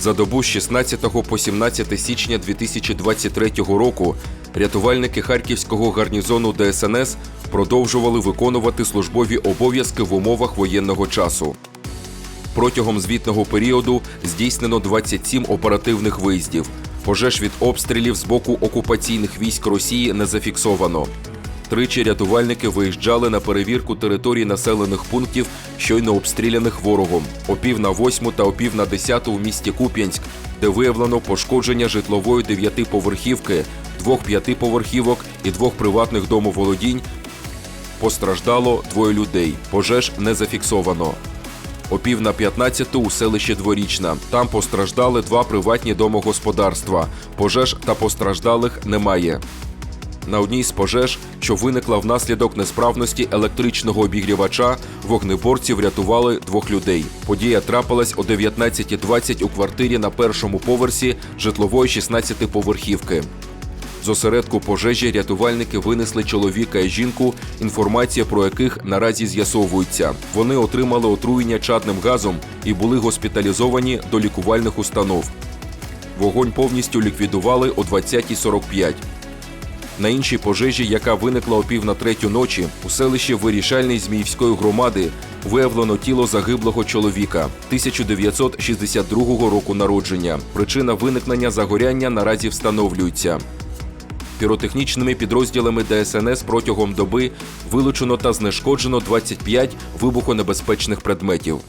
За добу з 16 по 17 січня 2023 року рятувальники Харківського гарнізону ДСНС продовжували виконувати службові обов'язки в умовах воєнного часу. Протягом звітного періоду здійснено 27 оперативних виїздів. Пожеж від обстрілів з боку окупаційних військ Росії не зафіксовано. Тричі рятувальники виїжджали на перевірку територій населених пунктів, щойно обстріляних ворогом. О пів на восьму та о пів на десяту в місті Куп'янськ, де виявлено пошкодження житлової дев'ятиповерхівки, двох п'ятиповерхівок і двох приватних домоволодінь. Постраждало двоє людей. Пожеж не зафіксовано. О пів на 15 у селищі Дворічна. Там постраждали два приватні домогосподарства. Пожеж та постраждалих немає. На одній з пожеж, що виникла внаслідок несправності електричного обігрівача, вогнеборці врятували двох людей. Подія трапилась о 19.20 у квартирі на першому поверсі житлової 16-поверхівки. З осередку пожежі рятувальники винесли чоловіка і жінку, інформація про яких наразі з'ясовується. Вони отримали отруєння чадним газом і були госпіталізовані до лікувальних установ. Вогонь повністю ліквідували о 20.45. На іншій пожежі, яка виникла о пів на третю ночі, у селищі Вирішальний Зміївської громади виявлено тіло загиблого чоловіка 1962 року народження. Причина виникнення загоряння наразі встановлюється. Піротехнічними підрозділами ДСНС протягом доби вилучено та знешкоджено 25 вибухонебезпечних предметів.